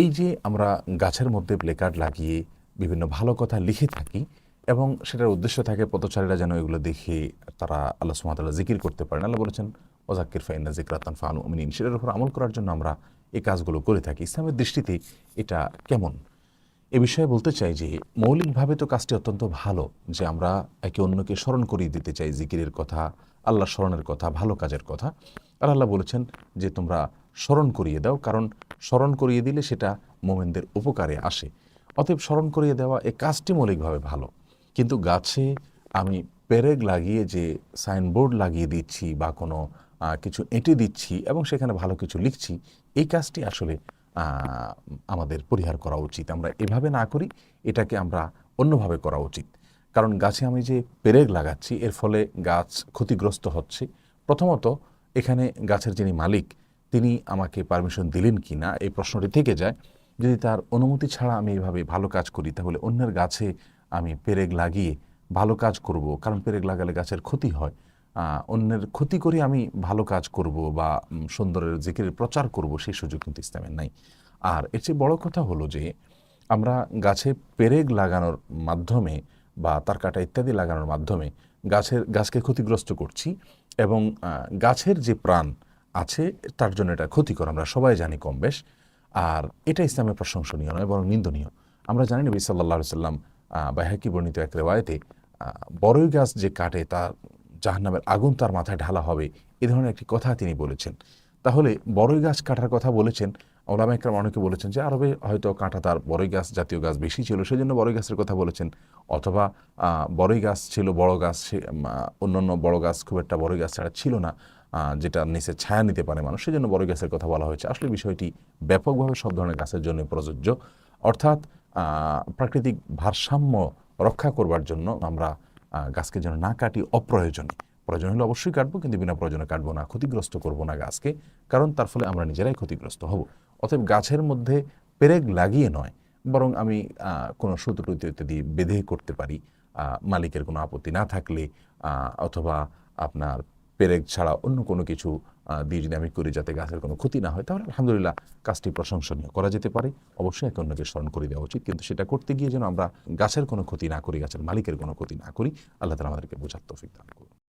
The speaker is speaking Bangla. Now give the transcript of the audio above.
এই যে আমরা গাছের মধ্যে প্লেকার্ড লাগিয়ে বিভিন্ন ভালো কথা লিখে থাকি এবং সেটার উদ্দেশ্য থাকে পথচারীরা যেন এগুলো দেখে তারা আল্লাহ সুমাতাল্লাহ জিকির করতে পারেন। আল্লাহ বলেছেন ওজাক্কির ফাইনা জিকরাতান ফানু আমিন সেটার উপর আমল করার জন্য আমরা এই কাজগুলো করে থাকি। ইসলামের দৃষ্টিতে এটা কেমন? এ বিষয়ে বলতে চাই যে, মৌলিকভাবে তো কাজটি অত্যন্ত ভালো যে আমরা একে অন্যকে স্মরণ করিয়ে দিতে চাই। জিকিরের কথা আল্লাহ স্মরণের কথা, ভালো কাজের কথা। আর আল্লাহ বলেছেন যে, তোমরা স্মরণ করিয়ে দাও, কারণ স্মরণ করিয়ে দিলে সেটা মোমেনদের উপকারে আসে। অতএব স্মরণ করিয়ে দেওয়া এই কাজটি মৌলিকভাবে ভালো। কিন্তু গাছে আমি পেরেক লাগিয়ে যে সাইনবোর্ড লাগিয়ে দিচ্ছি বা কোনো কিছু এঁটে দিচ্ছি এবং সেখানে ভালো কিছু লিখছি, এই কাজটি আসলে আমাদের পরিহার করা উচিত। আমরা এভাবে না করি, এটাকে আমরা অন্যভাবে করা উচিত। কারণ গাছে আমি যে পেরেক লাগাচ্ছি, এর ফলে গাছ ক্ষতিগ্রস্ত হচ্ছে। প্রথমত, এখানে গাছের যিনি মালিক তিনি আমাকে পারমিশন দিলেন কি না এই প্রশ্নটি থেকে যায়। যদি তার অনুমতি ছাড়া আমি এভাবে ভালো কাজ করি, তাহলে অন্যের গাছে আমি পেরেক লাগিয়ে ভালো কাজ করব। কারণ পেরেক লাগালে গাছের ক্ষতি হয়। অন্যের ক্ষতি করে আমি ভালো কাজ করব বা সুন্দরের জিকিরের প্রচার করব, সেই সুযোগ কিন্তু ইসলামের নাই। আর এর চেয়ে বড় কথা হলো যে, আমরা গাছে পেরেক লাগানোর মাধ্যমে বা তার কাটা ইত্যাদি লাগানোর মাধ্যমে গাছের, গাছকে ক্ষতিগ্রস্ত করছি এবং গাছের যে প্রাণ আছে তার জন্য এটা ক্ষতিকর আমরা সবাই জানি কম বেশ। আর এটা ইসলামের প্রশংসনীয় নয় বরং নিন্দনীয়। আমরা জানি নবী সাল্লাহ সাল্লাম বাইহাকি বর্ণিত এক রেওয়ায়তে বড়ই গাছ যে কাটে তার জাহান্নামের আগুন তার মাথায় ঢালা হবে এ ধরনের একটি কথা তিনি বলেছেন। তাহলে বড়ই গাছ কাটার কথা বলেছেন ওলামা একরাম অনেকে বলেছেন যে আরবে হয়তো কাঁটা তার বড়ই গাছ জাতীয় গাছ বেশি ছিল সেই জন্য বড়ই গাছের কথা বলেছেন। অথবা বড়ই গাছ ছিল বড় গাছ আহ, অন্যান্য বড় গাছ খুব একটা বড়ই গাছ ছাড়া ছিল না। যেটা নিচে ছায়া নিতে পারে মানুষ, সেজন্য বড়ই গাছের কথা বলা হয়েছে। আসলে বিষয়টি ব্যাপকভাবে সব ধরনের গাছের জন্য প্রযোজ্য। অর্থাৎ প্রাকৃতিক ভারসাম্য রক্ষা করবার জন্য আমরা গাছকে যেন না কাটি অপ্রয়োজনে প্রয়োজন হলে অবশ্যই কাটবো, কিন্তু বিনা প্রয়োজনে কাটবো না, ক্ষতিগ্রস্ত করব না গাছকে, কারণ তার ফলে আমরা নিজেরাই ক্ষতিগ্রস্ত হব। অতএব গাছের মধ্যে পেরেক লাগিয়ে নয়, বরং আমি কোনো সুতো ইত্যাদি বেঁধে করতে পারি। মালিকের কোনো আপত্তি না থাকলে অথবা আপনার পেরেক ছাড়া অন্য কোনো কিছু দিয়ে যদি আমি করি যাতে গাছের কোনো ক্ষতি না হয়, তাহলে আলহামদুলিল্লাহ কাজটি প্রশংসনীয় করা যেতে পারে। অবশ্যই একে অন্যকে স্মরণ করে দেওয়া উচিত। কিন্তু সেটা করতে গিয়ে যেন আমরা গাছের কোনো ক্ষতি না করি, গাছের মালিকের কোনো ক্ষতি না করি, আল্লাহ তালা আমাদেরকে বোঝার তৌফিক দান করুন।